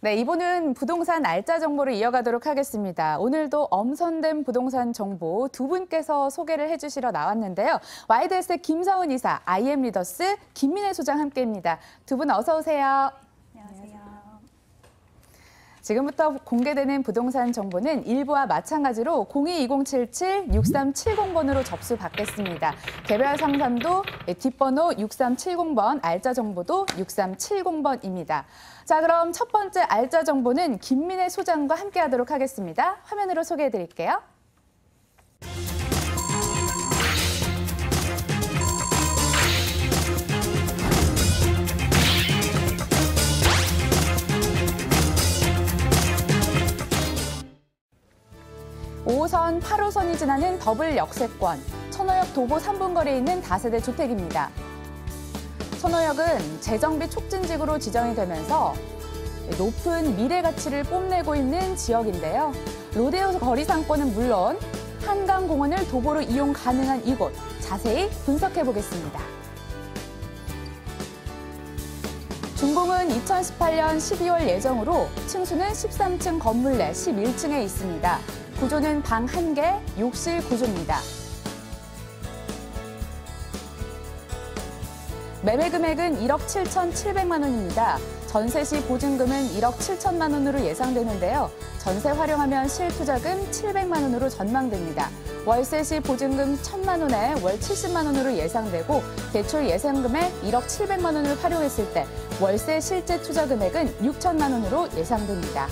네, 이번은 부동산 알짜 정보를 이어가도록 하겠습니다. 오늘도 엄선된 부동산 정보 두 분께서 소개를 해주시러 나왔는데요. 와이드에스의 김사훈 이사, IM 리더스 김민혜 소장 함께입니다. 두 분 어서 오세요. 지금부터 공개되는 부동산 정보는 일부와 마찬가지로 022077-6370번으로 접수 받겠습니다. 개별 상담도 뒷번호 6370번, 알짜 정보도 6370번입니다. 자, 그럼 첫 번째 알짜 정보는 김민혜 소장과 함께 하도록 하겠습니다. 화면으로 소개해 드릴게요. 오선 8호선이 지나는 더블 역세권, 천호역 도보 3분 거리에 있는 다세대 주택입니다. 천호역은 재정비 촉진지구로 지정이 되면서 높은 미래 가치를 뽐내고 있는 지역인데요. 로데오 거리 상권은 물론 한강공원을 도보로 이용 가능한 이곳 자세히 분석해 보겠습니다. 준공은 2018년 12월 예정으로 층수는 13층 건물 내 11층에 있습니다. 구조는 방 1개, 욕실 구조입니다. 매매 금액은 1억 7,700만 원입니다. 전세 시 보증금은 1억 7천만 원으로 예상되는데요. 전세 활용하면 실투자금 700만 원으로 전망됩니다. 월세 시 보증금 1천만 원에 월 70만 원으로 예상되고 대출 예상 금액 1억 700만 원을 활용했을 때 월세 실제 투자 금액은 6천만 원으로 예상됩니다.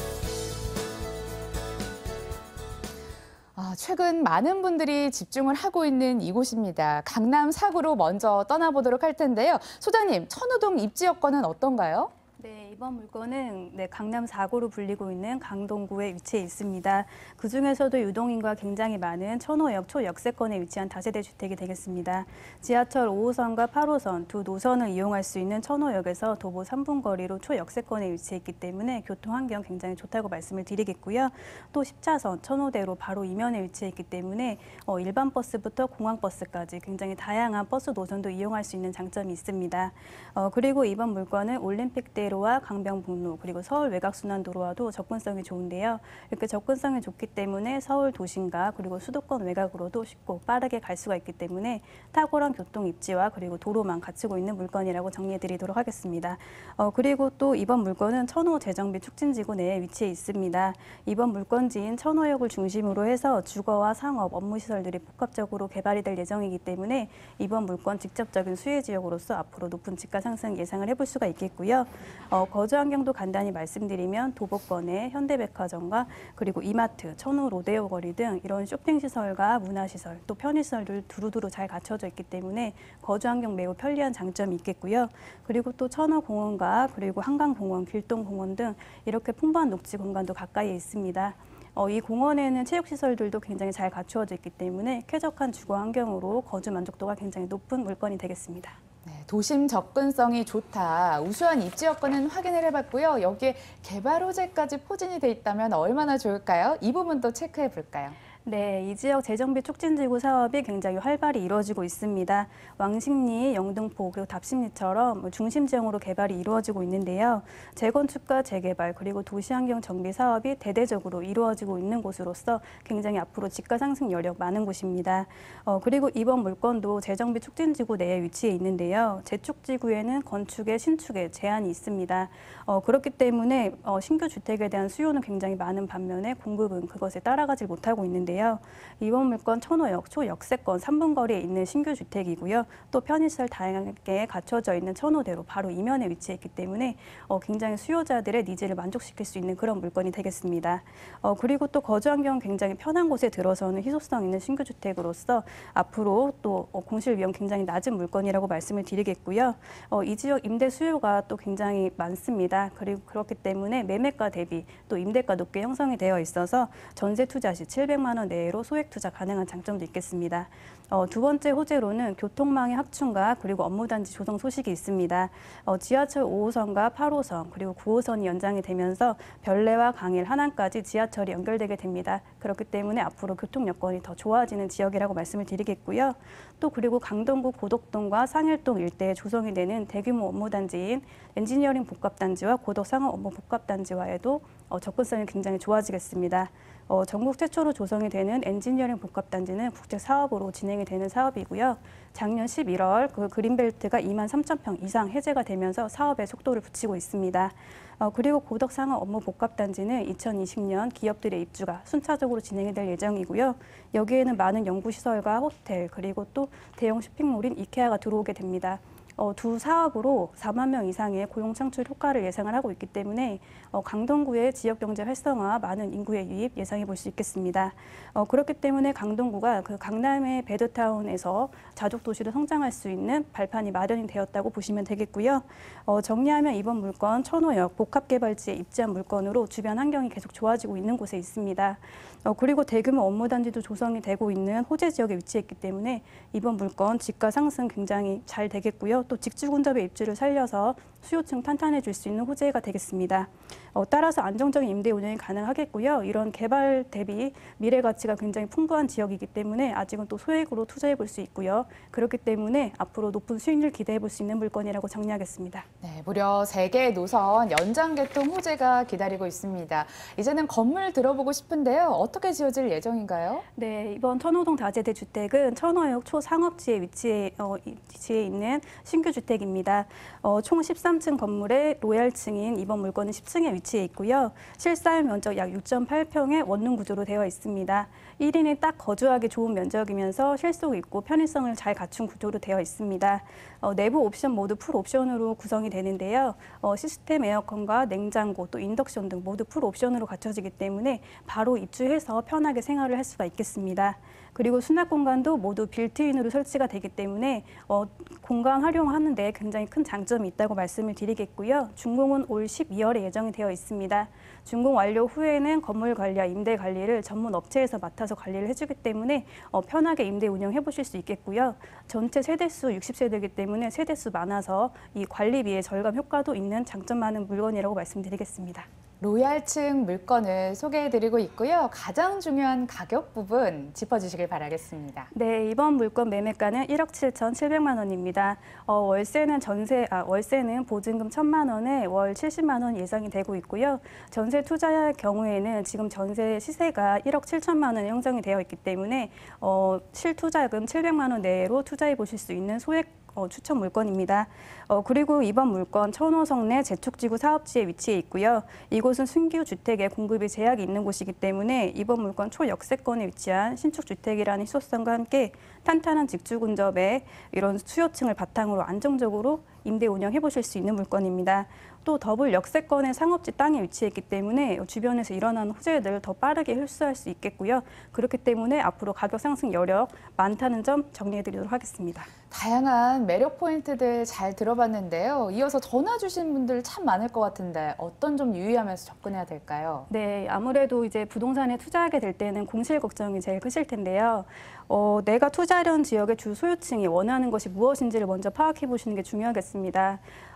최근 많은 분들이 집중을 하고 있는 이곳입니다. 강남 4구로 먼저 떠나보도록 할 텐데요. 소장님, 천우동 입지 여건은 어떤가요? 네, 이번 물건은 네, 강남 4구로 불리고 있는 강동구에 위치해 있습니다. 그 중에서도 유동인과 굉장히 많은 천호역 초역세권에 위치한 다세대 주택이 되겠습니다. 지하철 5호선과 8호선 두 노선을 이용할 수 있는 천호역에서 도보 3분 거리로 초역세권에 위치해 있기 때문에 교통 환경 굉장히 좋다고 말씀을 드리겠고요. 또 10차선 천호대로 바로 이면에 위치해 있기 때문에 어, 일반 버스부터 공항 버스까지 굉장히 다양한 버스 노선도 이용할 수 있는 장점이 있습니다. 어, 그리고 이번 물건은 올림픽대로 도로와 강변북로 그리고 서울 외곽순환도로와도 접근성이 좋은데요. 이렇게 접근성이 좋기 때문에 서울 도심과 그리고 수도권 외곽으로도 쉽고 빠르게 갈 수가 있기 때문에 탁월한 교통 입지와 그리고 도로만 갖추고 있는 물건이라고 정리해드리도록 하겠습니다. 어, 그리고 또 이번 물건은 천호 재정비 촉진지구 내에 위치해 있습니다. 이번 물건지인 천호역을 중심으로 해서 주거와 상업, 업무시설들이 복합적으로 개발이 될 예정이기 때문에 이번 물건 직접적인 수혜 지역으로서 앞으로 높은 집가 상승 예상을 해볼 수가 있겠고요. 어, 거주 환경도 간단히 말씀드리면 도보권의 현대백화점과 그리고 이마트, 천우 로데오 거리 등 이런 쇼핑 시설과 문화 시설 또 편의 시설들 두루두루 잘 갖춰져 있기 때문에 거주 환경 매우 편리한 장점이 있겠고요. 그리고 또 천우 공원과 그리고 한강 공원, 길동 공원 등 이렇게 풍부한 녹지 공간도 가까이에 있습니다. 어, 이 공원에는 체육시설들도 굉장히 잘 갖추어져 있기 때문에 쾌적한 주거 환경으로 거주 만족도가 굉장히 높은 물건이 되겠습니다. 네, 도심 접근성이 좋다. 우수한 입지 여건은 확인을 해봤고요. 여기에 개발 호재까지 포진이 돼 있다면 얼마나 좋을까요? 이 부분도 체크해 볼까요? 네, 이 지역 재정비 촉진지구 사업이 굉장히 활발히 이루어지고 있습니다. 왕십리, 영등포, 그리고 답십리처럼 뭐 중심 지형으로 개발이 이루어지고 있는데요. 재건축과 재개발, 그리고 도시환경 정비 사업이 대대적으로 이루어지고 있는 곳으로서 굉장히 앞으로 집가 상승 여력 많은 곳입니다. 어, 그리고 이번 물건도 재정비 촉진지구 내에 위치해 있는데요. 재축지구에는 건축에 신축에 제한이 있습니다. 어, 그렇기 때문에 어, 신규 주택에 대한 수요는 굉장히 많은 반면에 공급은 그것에 따라가지 못하고 있는데요. 있는데요. 이번 물건 천호역 초역세권 3분 거리에 있는 신규 주택이고요. 또 편의시설 다양하게 갖춰져 있는 천호대로 바로 이면에 위치해 있기 때문에 어, 굉장히 수요자들의 니즈를 만족시킬 수 있는 그런 물건이 되겠습니다. 어, 그리고 또 거주 환경 굉장히 편한 곳에 들어서는 희소성 있는 신규 주택으로서 앞으로 또 어, 공실 위험 굉장히 낮은 물건이라고 말씀을 드리겠고요. 어, 이 지역 임대 수요가 또 굉장히 많습니다. 그리고 그렇기 때문에 매매가 대비 또 임대가 높게 형성이 되어 있어서 전세 투자 시 700만 원 만원 내로 소액 투자 가능한 장점도 있겠습니다. 어, 두 번째 호재로는 교통망의 확충과 그리고 업무단지 조성 소식이 있습니다. 어, 지하철 5호선과 8호선 그리고 9호선이 연장이 되면서 별내와 강일, 하남까지 지하철이 연결되게 됩니다. 그렇기 때문에 앞으로 교통 여건이 더 좋아지는 지역이라고 말씀을 드리겠고요. 또 그리고 강동구 고덕동과 상일동 일대에 조성이 되는 대규모 업무단지인 엔지니어링 복합단지와 고덕 상업 업무 복합단지와에도 어, 접근성이 굉장히 좋아지겠습니다. 어, 전국 최초로 조성이 되는 엔지니어링 복합단지는 국제 사업으로 진행이 되는 사업이고요. 작년 11월 그 그린벨트가 2만 3천 평 이상 해제가 되면서 사업에 속도를 붙이고 있습니다. 어, 그리고 고덕 상업 업무 복합단지는 2020년 기업들의 입주가 순차적으로 진행이 될 예정이고요. 여기에는 많은 연구시설과 호텔 그리고 또 대형 쇼핑몰인 이케아가 들어오게 됩니다. 어, 두 사업으로 4만 명 이상의 고용 창출 효과를 예상을 하고 있기 때문에 어, 강동구의 지역 경제 활성화, 많은 인구의 유입 예상해 볼 수 있겠습니다. 어, 그렇기 때문에 강동구가 그 강남의 베드타운에서 자족 도시로 성장할 수 있는 발판이 마련이 되었다고 보시면 되겠고요. 어, 정리하면 이번 물건 천호역 복합개발지에 입지한 물건으로 주변 환경이 계속 좋아지고 있는 곳에 있습니다. 어, 그리고 대규모 업무 단지도 조성이 되고 있는 호재 지역에 위치했기 때문에 이번 물건 집가 상승 굉장히 잘 되겠고요. 또 직주 근접의 입지를 살려서 수요층 탄탄해질 수 있는 호재가 되겠습니다. 어, 따라서 안정적인 임대 운영이 가능하겠고요. 이런 개발 대비 미래 가치가 굉장히 풍부한 지역이기 때문에 아직은 또 소액으로 투자해 볼 수 있고요. 그렇기 때문에 앞으로 높은 수익률 기대해 볼 수 있는 물건이라고 정리하겠습니다. 네, 무려 세개의 노선 연장 개통 호재가 기다리고 있습니다. 이제는 건물 들어보고 싶은데요. 어떻게 지어질 예정인가요? 네, 이번 천호동 다세대 주택은 천호역 초상업지에 위치해, 어, 위치해 있는 신규 주택입니다. 어, 총 13층 건물의 로얄층인 이번 물건은 10층에 위치 해 있고요. 실사용 면적 약 6.8평의 원룸 구조로 되어 있습니다. 1인이 딱 거주하기 좋은 면적이면서 실속 있고 편의성을 잘 갖춘 구조로 되어 있습니다. 어, 내부 옵션 모두 풀 옵션으로 구성이 되는데요. 어, 시스템 에어컨과 냉장고 또 인덕션 등 모두 풀 옵션으로 갖춰지기 때문에 바로 입주해서 편하게 생활을 할 수가 있겠습니다. 그리고 수납 공간도 모두 빌트인으로 설치가 되기 때문에 어, 공간 활용하는데 굉장히 큰 장점이 있다고 말씀을 드리겠고요. 준공은 올 12월에 예정이 되어 있습니다. 준공 완료 후에는 건물 관리와 임대 관리를 전문 업체에서 맡아서 관리를 해주기 때문에 어, 편하게 임대 운영해 보실 수 있겠고요. 전체 세대수 60세대이기 때문에 세대수 많아서 이 관리비의 절감 효과도 있는 장점 많은 물건이라고 말씀드리겠습니다. 로얄층 물건을 소개해드리고 있고요. 가장 중요한 가격 부분 짚어주시길 바라겠습니다. 네, 이번 물건 매매가는 1억 7천7백만 원입니다. 어, 월세는 전세, 아, 월세는 보증금 1천만 원에 월 70만 원 예상이 되고 있고요. 전세 투자할 경우에는 지금 전세 시세가 1억 7천만 원 형성이 되어 있기 때문에 어, 실투자금 700만 원 내로 투자해 보실 수 있는 소액 어, 추천 물건입니다. 어, 그리고 이번 물건 천호성 내 재축지구 사업지에 위치해 있고요. 이곳은 순규 주택의 공급이 제약이 있는 곳이기 때문에 이번 물건 초역세권에 위치한 신축 주택이라는 희소성과 함께 탄탄한 직주 근접에 이런 수요층을 바탕으로 안정적으로 임대 운영해 보실 수 있는 물건입니다. 또 더블 역세권의 상업지 땅에 위치했기 때문에 주변에서 일어나는 호재들 더 빠르게 흡수할 수 있겠고요. 그렇기 때문에 앞으로 가격 상승 여력 많다는 점 정리해 드리도록 하겠습니다. 다양한 매력 포인트들 잘 들어봤는데요. 이어서 전화 주신 분들 참 많을 것 같은데 어떤 점 유의하면서 접근해야 될까요? 네, 아무래도 이제 부동산에 투자하게 될 때는 공실 걱정이 제일 크실 텐데요. 어, 내가 투자하려는 지역의 주 소유층이 원하는 것이 무엇인지를 먼저 파악해 보시는 게 중요하겠습니다.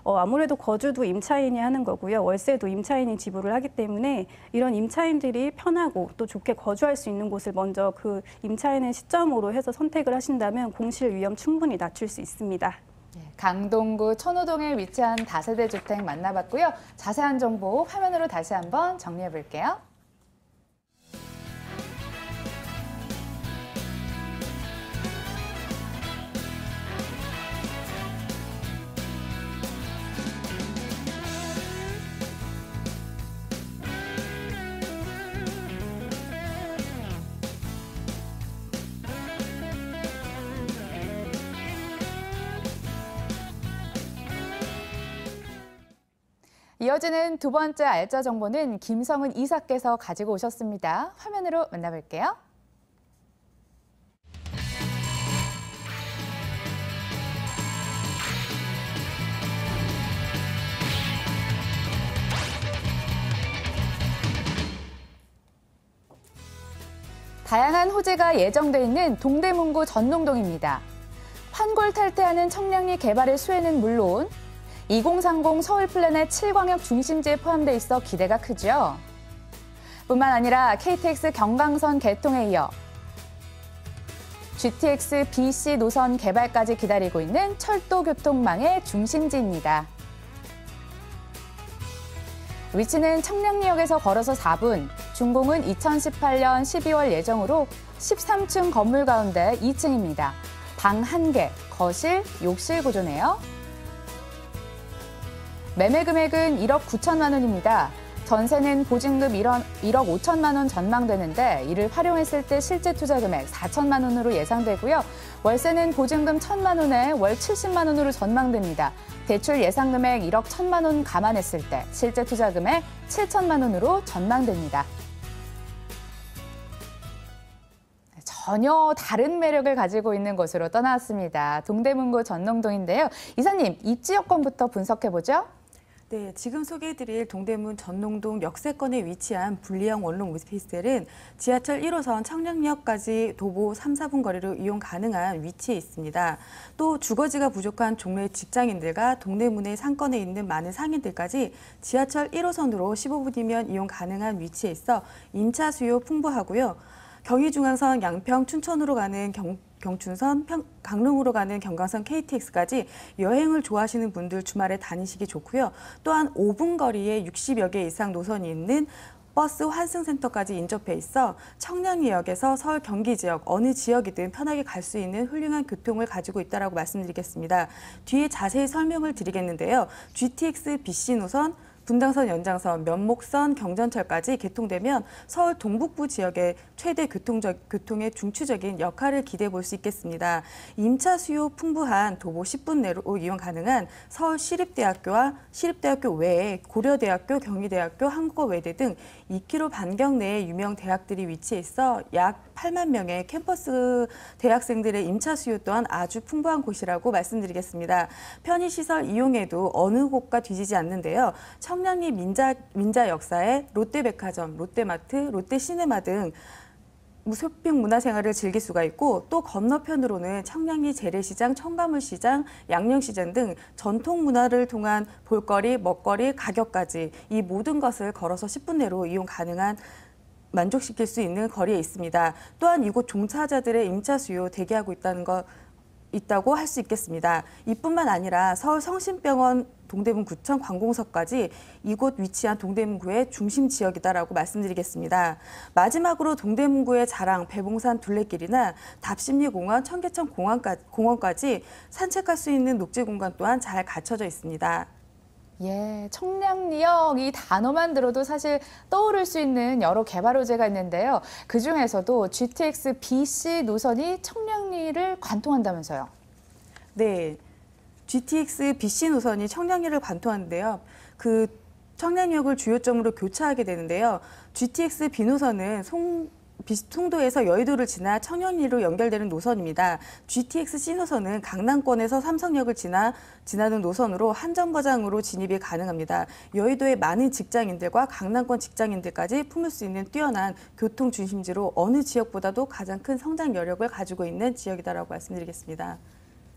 어, 아무래도 거주도 임차인이 하는 거고요. 월세도 임차인이 지불을 하기 때문에 이런 임차인들이 편하고 또 좋게 거주할 수 있는 곳을 먼저 그 임차인의 시점으로 해서 선택을 하신다면 공실 위험 충분히 낮출 수 있습니다. 예, 강동구 천호동에 위치한 다세대 주택 만나봤고요. 자세한 정보 화면으로 다시 한번 정리해 볼게요. 이어지는 두 번째 알짜 정보는 김성은 이사께서 가지고 오셨습니다. 화면으로 만나볼게요. 다양한 호재가 예정돼 있는 동대문구 전농동입니다. 환골탈태하는 청량리 개발의 수혜는 물론 2030 서울 플랜의 7광역 중심지에 포함돼 있어 기대가 크죠. 뿐만 아니라 KTX 경강선 개통에 이어 GTX BC 노선 개발까지 기다리고 있는 철도 교통망의 중심지입니다. 위치는 청량리역에서 걸어서 4분, 준공은 2018년 12월 예정으로 13층 건물 가운데 2층입니다. 방 1개, 거실, 욕실 구조네요. 매매 금액은 1억 9천만 원입니다. 전세는 보증금 1억, 1억 5천만 원 전망되는데 이를 활용했을 때 실제 투자 금액 4천만 원으로 예상되고요. 월세는 보증금 1천만 원에 월 70만 원으로 전망됩니다. 대출 예상 금액 1억 1천만 원 감안했을 때 실제 투자 금액 7천만 원으로 전망됩니다. 전혀 다른 매력을 가지고 있는 곳으로 떠나왔습니다. 동대문구 전농동인데요. 이사님, 입지 여건부터 분석해보죠. 네, 지금 소개해드릴 동대문 전농동 역세권에 위치한 분리형 원룸 오피스텔은 지하철 1호선 청량역까지 도보 3, 4분 거리로 이용 가능한 위치에 있습니다. 또 주거지가 부족한 종래 직장인들과 동대문의 상권에 있는 많은 상인들까지 지하철 1호선으로 15분이면 이용 가능한 위치에 있어 임차 수요 풍부하고요. 경의중앙선 양평 춘천으로 가는 경, 경춘선, 평, 강릉으로 가는 경강선 KTX까지 여행을 좋아하시는 분들 주말에 다니시기 좋고요. 또한 5분 거리에 60여 개 이상 노선이 있는 버스 환승센터까지 인접해 있어 청량리역에서 서울 경기 지역 어느 지역이든 편하게 갈 수 있는 훌륭한 교통을 가지고 있다고 말씀드리겠습니다. 뒤에 자세히 설명을 드리겠는데요. GTX BC 노선, 분당선 연장선, 면목선, 경전철까지 개통되면 서울 동북부 지역의 최대 교통적, 교통의 중추적인 역할을 기대해 볼 수 있겠습니다. 임차 수요 풍부한 도보 10분 내로 이용 가능한 서울 시립대학교와 시립대학교 외에 고려대학교, 경희대학교, 한국어외대 등 2km 반경 내에 유명 대학들이 위치해 있어 약 8만 명의 캠퍼스 대학생들의 임차 수요 또한 아주 풍부한 곳이라고 말씀드리겠습니다. 편의시설 이용에도 어느 곳과 뒤지지 않는데요. 청량리 민자, 민자 역사에 롯데백화점, 롯데마트, 롯데시네마 등 쇼핑 문화생활을 즐길 수가 있고 또 건너편으로는 청량리 재래시장, 청가물시장, 양념시장 등 전통 문화를 통한 볼거리, 먹거리, 가격까지 이 모든 것을 걸어서 10분 내로 이용 가능한 만족시킬 수 있는 거리에 있습니다. 또한 이곳 종사자들의 임차 수요 대기하고 있다는 것 있다고 할 수 있겠습니다. 이뿐만 아니라 서울 성심병원 동대문구청 관공서까지 이곳 위치한 동대문구의 중심 지역이다라고 말씀드리겠습니다. 마지막으로 동대문구의 자랑 배봉산 둘레길이나 답심리공원, 청계천 공원까지, 공원까지 산책할 수 있는 녹지 공간 또한 잘 갖춰져 있습니다. 예, 청량리역 이 단어만 들어도 사실 떠오를 수 있는 여러 개발 호재가 있는데요. 그 중에서도 GTX BC 노선이 청량리를 관통한다면서요. 네. GTX BC 노선이 청량리를 관통하는데요. 그 청량역을 주요점으로 교차하게 되는데요. GTX B 노선은 송 비통도에서 여의도를 지나 청량리로 연결되는 노선입니다. GTX C 노선은 강남권에서 삼성역을 지나 지나는 노선으로 한정거장으로 진입이 가능합니다. 여의도의 많은 직장인들과 강남권 직장인들까지 품을 수 있는 뛰어난 교통 중심지로 어느 지역보다도 가장 큰 성장 여력을 가지고 있는 지역이다라고 말씀드리겠습니다.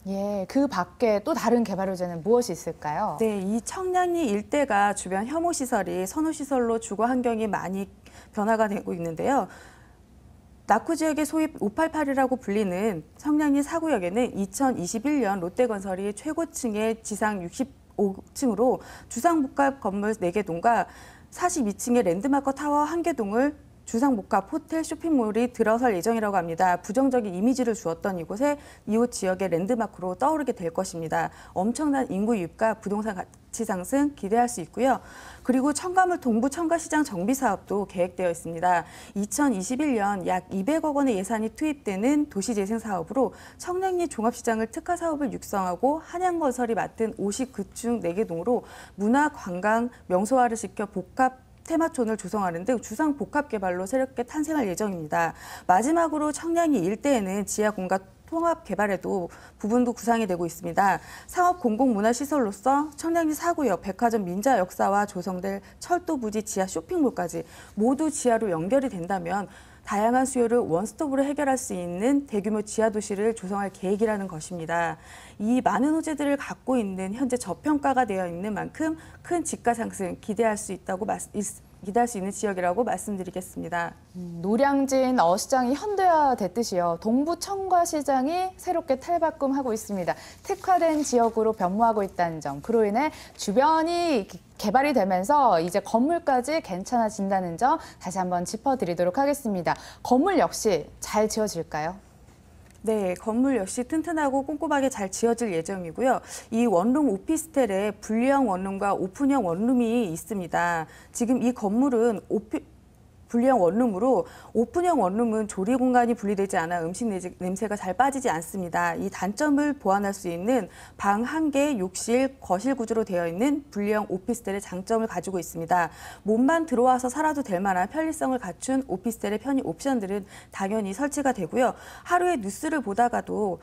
예, 그 밖에 또 다른 개발 호재는 무엇이 있을까요? 네, 이 청량리 일대가 주변 혐오 시설이 선호 시설로 주거 환경이 많이 변화가 되고 있는데요. 낙후 지역의 소위 588이라고 불리는 청량리 사구역에는 2021년 롯데건설이 최고층의 지상 65층으로 주상복합 건물 4개 동과 42층의 랜드마커 타워 1개 동을 주상복합 호텔 쇼핑몰이 들어설 예정이라고 합니다. 부정적인 이미지를 주었던 이곳에 이웃 지역의 랜드마크로 떠오르게 될 것입니다. 엄청난 인구 유입과 부동산 가치 상승 기대할 수 있고요. 그리고 청가물 동부 청가시장 정비 사업도 계획되어 있습니다. 2021년 약 200억 원의 예산이 투입되는 도시재생 사업으로 청량리 종합시장을 특화 사업을 육성하고 한양건설이 맡은 59층 4개 동으로 문화, 관광, 명소화를 시켜 복합 테마촌을 조성하는 등 주상 복합 개발로 새롭게 탄생할 예정입니다. 마지막으로 청량리 일대에는 지하 공간 통합 개발에도 부분도 구상이 되고 있습니다. 상업 공공문화시설로서 청량리 사구역, 백화점 민자 역사와 조성될 철도 부지 지하 쇼핑몰까지 모두 지하로 연결이 된다면 다양한 수요를 원스톱으로 해결할 수 있는 대규모 지하 도시를 조성할 계획이라는 것입니다. 이 많은 호재들을 갖고 있는 현재 저평가가 되어 있는 만큼 큰 집가 상승 기대할 수 있다고 말- 있- 기대할 수 있는 지역이라고 말씀드리겠습니다. 노량진 어시장이 현대화됐듯이요. 동부 청과 시장이 새롭게 탈바꿈하고 있습니다. 특화된 지역으로 변모하고 있다는 점. 그로 인해 주변이 개발이 되면서 이제 건물까지 괜찮아진다는 점 다시 한번 짚어드리도록 하겠습니다. 건물 역시 잘 지어질까요? 네, 건물 역시 튼튼하고 꼼꼼하게 잘 지어질 예정이고요. 이 원룸 오피스텔에 분리형 원룸과 오픈형 원룸이 있습니다. 지금 이 건물은 오피, 분리형 원룸으로 오픈형 원룸은 조리 공간이 분리되지 않아 음식 냄새가 잘 빠지지 않습니다. 이 단점을 보완할 수 있는 방 한 개, 욕실, 거실 구조로 되어 있는 분리형 오피스텔의 장점을 가지고 있습니다. 몸만 들어와서 살아도 될 만한 편리성을 갖춘 오피스텔의 편의 옵션들은 당연히 설치가 되고요. 하루에 뉴스를 보다가도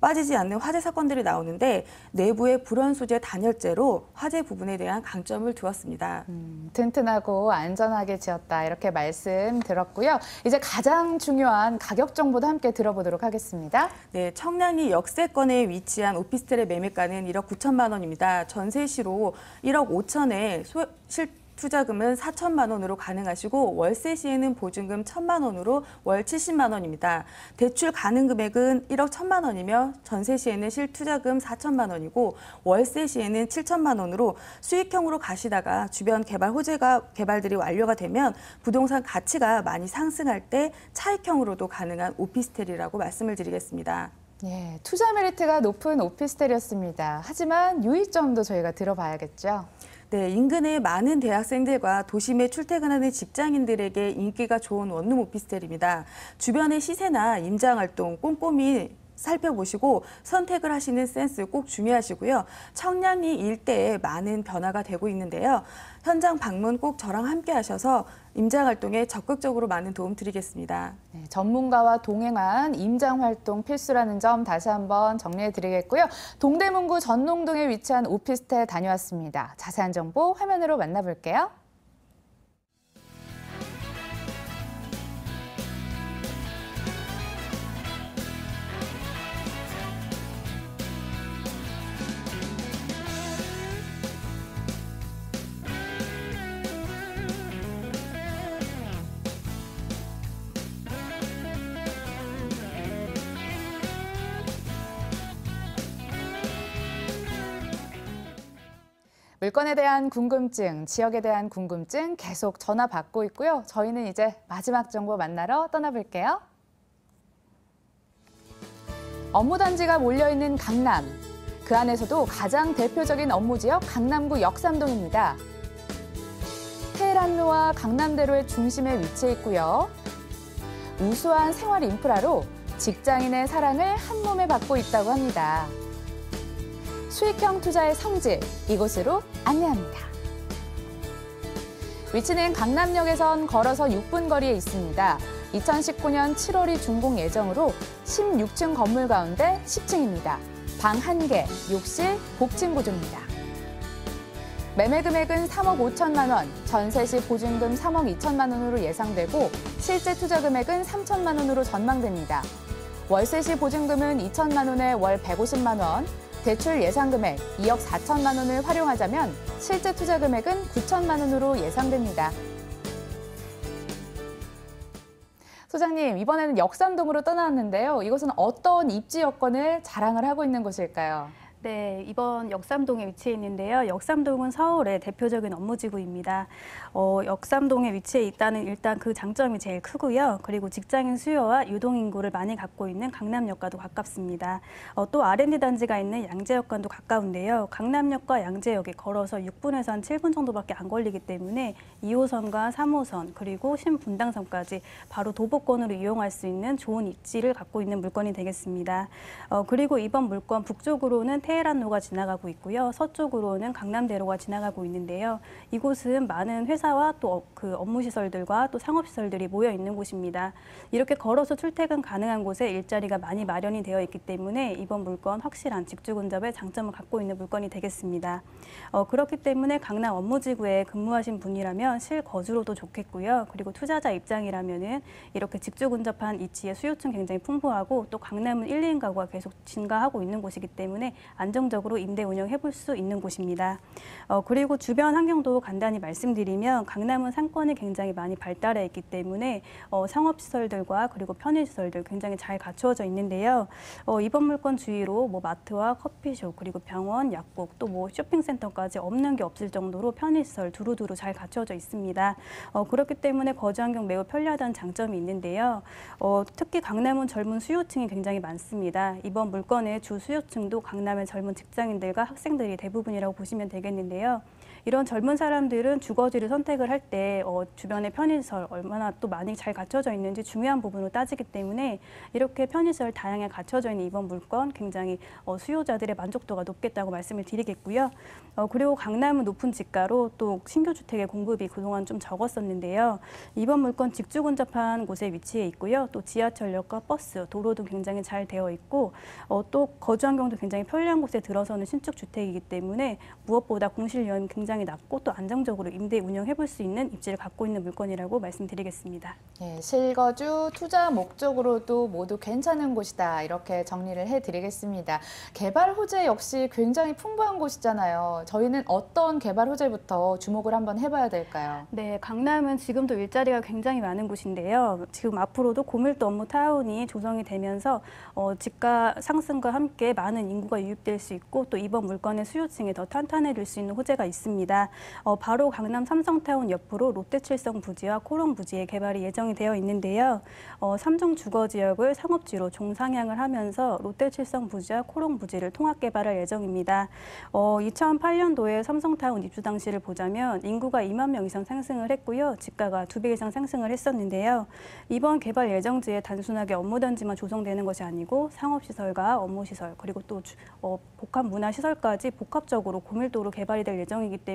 빠지지 않는 화재 사건들이 나오는데 내부의 불원 소재 단열재로 화재 부분에 대한 강점을 두었습니다. 음, 튼튼하고 안전하게 지었다 이렇게 말씀 들었고요. 이제 가장 중요한 가격 정보도 함께 들어보도록 하겠습니다. 네, 청량리 역세권에 위치한 오피스텔의 매매가는 1억 9천만 원입니다. 전세시로 1억 5천에 소, 실 투자금은 4천만 원으로 가능하시고 월세 시에는 보증금 1천만 원으로 월 70만 원입니다. 대출 가능 금액은 1억 1천만 원이며 전세 시에는 실투자금 4천만 원이고 월세 시에는 7천만 원으로 수익형으로 가시다가 주변 개발 호재가 개발들이 완료가 되면 부동산 가치가 많이 상승할 때 차익형으로도 가능한 오피스텔이라고 말씀을 드리겠습니다. 예, 투자 메리트가 높은 오피스텔이었습니다. 하지만 유의점도 저희가 들어봐야겠죠. 네, 인근의 많은 대학생들과 도심에 출퇴근하는 직장인들에게 인기가 좋은 원룸 오피스텔입니다. 주변의 시세나 임장 활동 꼼꼼히 살펴보시고 선택을 하시는 센스 꼭 중요하시고요. 청량리 일대에 많은 변화가 되고 있는데요. 현장 방문 꼭 저랑 함께 하셔서 임장 활동에 적극적으로 많은 도움 드리겠습니다. 네, 전문가와 동행한 임장 활동 필수라는 점 다시 한번 정리해 드리겠고요. 동대문구 전농동에 위치한 오피스텔 다녀왔습니다. 자세한 정보 화면으로 만나볼게요. 물건에 대한 궁금증, 지역에 대한 궁금증 계속 전화 받고 있고요. 저희는 이제 마지막 정보 만나러 떠나볼게요. 업무 단지가 몰려있는 강남. 그 안에서도 가장 대표적인 업무 지역 강남구 역삼동입니다. 테헤란로와 강남대로의 중심에 위치해 있고요. 우수한 생활 인프라로 직장인의 사랑을 한 몸에 받고 있다고 합니다. 수익형 투자의 성지, 이곳으로 안내합니다. 위치는 강남역에선 걸어서 6분 거리에 있습니다. 2019년 7월이 준공 예정으로 16층 건물 가운데 10층입니다. 방 1개, 욕실, 복층 구조입니다. 매매 금액은 3억 5천만 원, 전세 시 보증금 3억 2천만 원으로 예상되고 실제 투자 금액은 3천만 원으로 전망됩니다. 월세 시 보증금은 2천만 원에 월 150만 원, 대출 예상 금액 2억 4천만 원을 활용하자면 실제 투자 금액은 9천만 원으로 예상됩니다. 소장님, 이번에는 역삼동으로 떠나왔는데요. 이곳은 어떤 입지 여건을 자랑을 하고 있는 곳일까요? 네, 이번 역삼동에 위치해 있는데요. 역삼동은 서울의 대표적인 업무지구입니다. 어, 역삼동에 위치해 있다는 일단 그 장점이 제일 크고요. 그리고 직장인 수요와 유동인구를 많이 갖고 있는 강남역과도 가깝습니다. 어, 또 R&D 단지가 있는 양재역과도 가까운데요. 강남역과 양재역이 걸어서 6분에서 한 7분 정도밖에 안 걸리기 때문에 2호선과 3호선 그리고 신분당선까지 바로 도보권으로 이용할 수 있는 좋은 입지를 갖고 있는 물건이 되겠습니다. 어, 그리고 이번 물건 북쪽으로는 테헤란로가 지나가고 있고요. 서쪽으로는 강남대로가 지나가고 있는데요. 이곳은 많은 회사와 또 그 업무 시설들과 또 상업 시설들이 모여 있는 곳입니다. 이렇게 걸어서 출퇴근 가능한 곳에 일자리가 많이 마련이 되어 있기 때문에 이번 물건 확실한 직주 근접의 장점을 갖고 있는 물건이 되겠습니다. 어, 그렇기 때문에 강남 업무지구에 근무하신 분이라면 실거주로도 좋겠고요. 그리고 투자자 입장이라면은 이렇게 직주 근접한 이치의 수요층 굉장히 풍부하고 또 강남은 1, 2인 가구가 계속 증가하고 있는 곳이기 때문에 안정적으로 임대 운영해 볼 수 있는 곳입니다. 어, 그리고 주변 환경도 간단히 말씀드리면 강남은 상권이 굉장히 많이 발달해 있기 때문에 어, 상업시설들과 그리고 편의시설들 굉장히 잘 갖추어져 있는데요. 어, 이번 물건 주위로 뭐 마트와 커피숍 그리고 병원, 약국 또 뭐 쇼핑센터까지 없는 게 없을 정도로 편의시설 두루두루 잘 갖춰져 있습니다. 어, 그렇기 때문에 거주 환경 매우 편리하다는 장점이 있는데요. 어, 특히 강남은 젊은 수요층이 굉장히 많습니다. 이번 물건의 주 수요층도 강남의 젊은 직장인들과 학생들이 대부분이라고 보시면 되겠는데요. 이런 젊은 사람들은 주거지를 선택을 할 때 어, 주변의 편의시설 얼마나 또 많이 잘 갖춰져 있는지 중요한 부분으로 따지기 때문에 이렇게 편의시설 다양하게 갖춰져 있는 이번 물건 굉장히 어, 수요자들의 만족도가 높겠다고 말씀을 드리겠고요. 어, 그리고 강남은 높은 지가로 또 신규 주택의 공급이 그동안 좀 적었었는데요. 이번 물건 직주 근접한 곳에 위치해 있고요. 또 지하철역과 버스, 도로도 굉장히 잘 되어 있고 어, 또 거주 환경도 굉장히 편리한 곳에 들어서는 신축 주택이기 때문에 무엇보다 공실률은 굉장히 낮고 또 안정적으로 임대 운영해 볼 수 있는 입지를 갖고 있는 물건이라고 말씀드리겠습니다. 예, 실거주 투자 목적으로도 모두 괜찮은 곳이다 이렇게 정리를 해드리겠습니다. 개발 호재 역시 굉장히 풍부한 곳이잖아요. 저희는 어떤 개발 호재부터 주목을 한번 해봐야 될까요? 네, 강남은 지금도 일자리가 굉장히 많은 곳인데요. 지금 앞으로도 고밀도 업무 타운이 조성이 되면서 어, 집가 상승과 함께 많은 인구가 유입될 수 있고 또 이번 물건의 수요층이 더 탄탄해질 수 있는 호재가 있습니다. 어, 바로 강남 삼성타운 옆으로 롯데칠성 부지와 코롱 부지의 개발이 예정이 되어 있는데요. 어, 삼성 주거 지역을 상업지로 종상향을 하면서 롯데칠성 부지와 코롱 부지를 통합 개발할 예정입니다. 어, 2008년도에 삼성타운 입주 당시를 보자면 인구가 2만 명 이상 상승을 했고요. 집가가 두배 이상 상승을 했었는데요. 이번 개발 예정지에 단순하게 업무단지만 조성되는 것이 아니고 상업시설과 업무시설 그리고 또 주- 어, 복합 문화시설까지 복합적으로 고밀도로 개발이 될 예정이기 때문에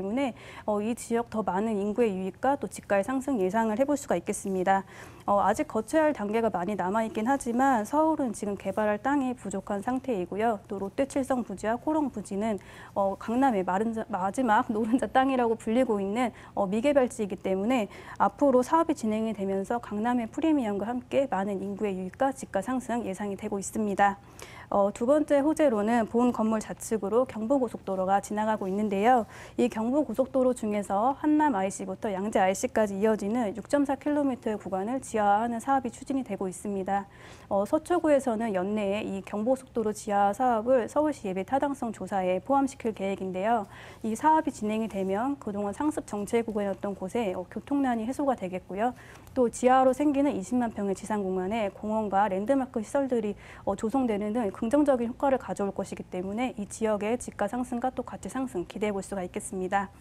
어, 이 지역 더 많은 인구의 유입과 또 집가의 상승 예상을 해볼 수가 있겠습니다. 어, 아직 거쳐야 할 단계가 많이 남아있긴 하지만 서울은 지금 개발할 땅이 부족한 상태이고요. 또 롯데 칠성 부지와 코롱 부지는 어, 강남의 마지막 노른자 땅이라고 불리고 있는 어, 미개발지이기 때문에 앞으로 사업이 진행이 되면서 강남의 프리미엄과 함께 많은 인구의 유입과 집가 상승 예상이 되고 있습니다. 어, 두 번째 호재로는 본 건물 좌측으로 경부고속도로가 지나가고 있는데요. 이 경부고속도로 중에서 한남 IC부터 양재 IC까지 이어지는 6.4km의 구간을 지하화하는 사업이 추진이 되고 있습니다. 어, 서초구에서는 연내에 이 경부고속도로 지하 사업을 서울시 예비 타당성 조사에 포함시킬 계획인데요. 이 사업이 진행이 되면 그동안 상습 정체 구간이었던 곳에 어, 교통난이 해소가 되겠고요. 또 지하로 생기는 20만 평의 지상 공간에 공원과 랜드마크 시설들이 어, 조성되는 등 긍정적인 효과를 가져올 것이기 때문에 이 지역의 집가 상승과 또 가치 상승 기대해 볼 수가 있겠습니다.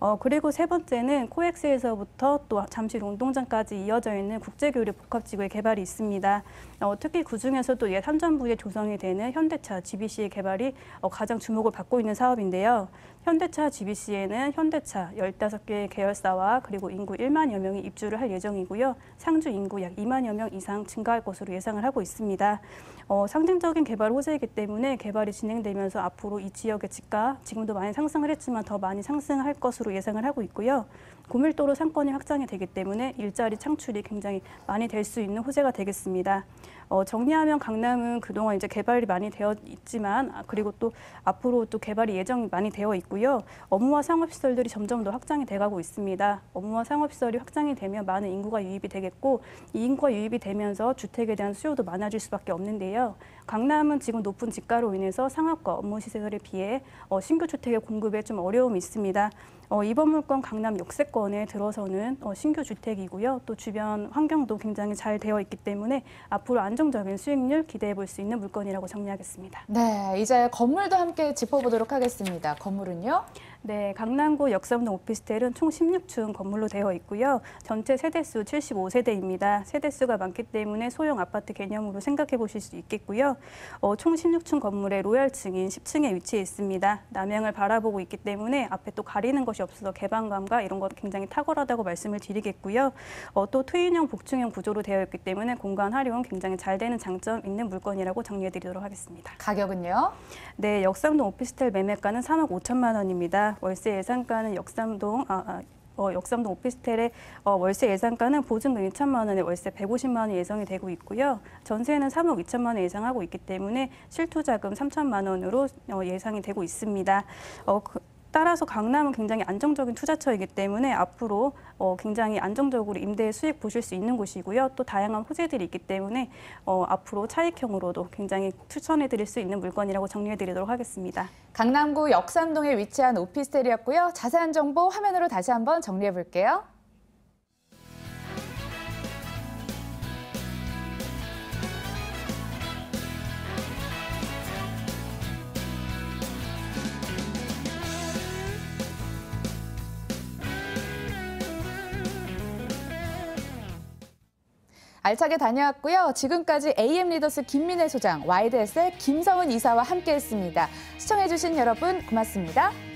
어, 그리고 세 번째는 코엑스에서부터 또 잠실 운동장까지 이어져 있는 국제교류 복합지구의 개발이 있습니다. 어, 특히 그중에서도 옛 한전부에 조성이 되는 현대차 GBC의 개발이 어, 가장 주목을 받고 있는 사업인데요. 현대차 GBC에는 현대차 15개의 계열사와 그리고 인구 1만여 명이 입주를 할 예정이고요. 상주 인구 약 2만여 명 이상 증가할 것으로 예상을 하고 있습니다. 어, 상징적인 개발 호재이기 때문에 개발이 진행되면서 앞으로 이 지역의 집가 지금도 많이 상승을 했지만 더 많이 상승할 것으로 예상을 하고 있고요. 고밀도로 상권이 확장이 되기 때문에 일자리 창출이 굉장히 많이 될 수 있는 호재가 되겠습니다. 어, 정리하면 강남은 그동안 이제 개발이 많이 되어 있지만 아, 그리고 또 앞으로 또 개발이 예정이 많이 되어 있고요. 업무와 상업시설들이 점점 더 확장이 돼가고 있습니다. 업무와 상업시설이 확장이 되면 많은 인구가 유입이 되겠고 이 인구가 유입이 되면서 주택에 대한 수요도 많아질 수밖에 없는데요. 강남은 지금 높은 집가로 인해서 상업과 업무 시설에 비해 어, 신규 주택의 공급에 좀 어려움이 있습니다. 어, 이번 물건 강남 역세권에 들어서는 어, 신규 주택이고요. 또 주변 환경도 굉장히 잘 되어 있기 때문에 앞으로 안정적인 수익률 기대해 볼 수 있는 물건이라고 정리하겠습니다. 네, 이제 건물도 함께 짚어보도록 하겠습니다. 건물은요? 네, 강남구 역삼동 오피스텔은 총 16층 건물로 되어 있고요. 전체 세대수 75세대입니다. 세대수가 많기 때문에 소형 아파트 개념으로 생각해 보실 수 있겠고요. 어, 총 16층 건물의 로얄층인 10층에 위치해 있습니다. 남양을 바라보고 있기 때문에 앞에 또 가리는 것이 없어서 개방감과 이런 것 굉장히 탁월하다고 말씀을 드리겠고요. 어, 또 트윈형 복층형 구조로 되어 있기 때문에 공간 활용 굉장히 잘 되는 장점 있는 물건이라고 정리해 드리도록 하겠습니다. 가격은요? 네, 역삼동 오피스텔 매매가는 3억 5천만 원입니다. 월세 예상가는 역삼동 아, 아, 어, 역삼동 오피스텔의 어, 월세 예상가는 보증금 2천만 원에 월세 150만 원 예상이 되고 있고요. 전세는 3억 2천만 원 예상하고 있기 때문에 실투자금 3천만 원으로 어, 예상이 되고 있습니다. 어, 그, 따라서 강남은 굉장히 안정적인 투자처이기 때문에 앞으로 어, 굉장히 안정적으로 임대 수익 보실 수 있는 곳이고요. 또 다양한 호재들이 있기 때문에 어, 앞으로 차익형으로도 굉장히 추천해 드릴 수 있는 물건이라고 정리해 드리도록 하겠습니다. 강남구 역삼동에 위치한 오피스텔이었고요. 자세한 정보 화면으로 다시 한번 정리해 볼게요. 알차게 다녀왔고요. 지금까지 AM 리더스 김민혜 소장, YDS의 김성은 이사와 함께했습니다. 시청해주신 여러분 고맙습니다.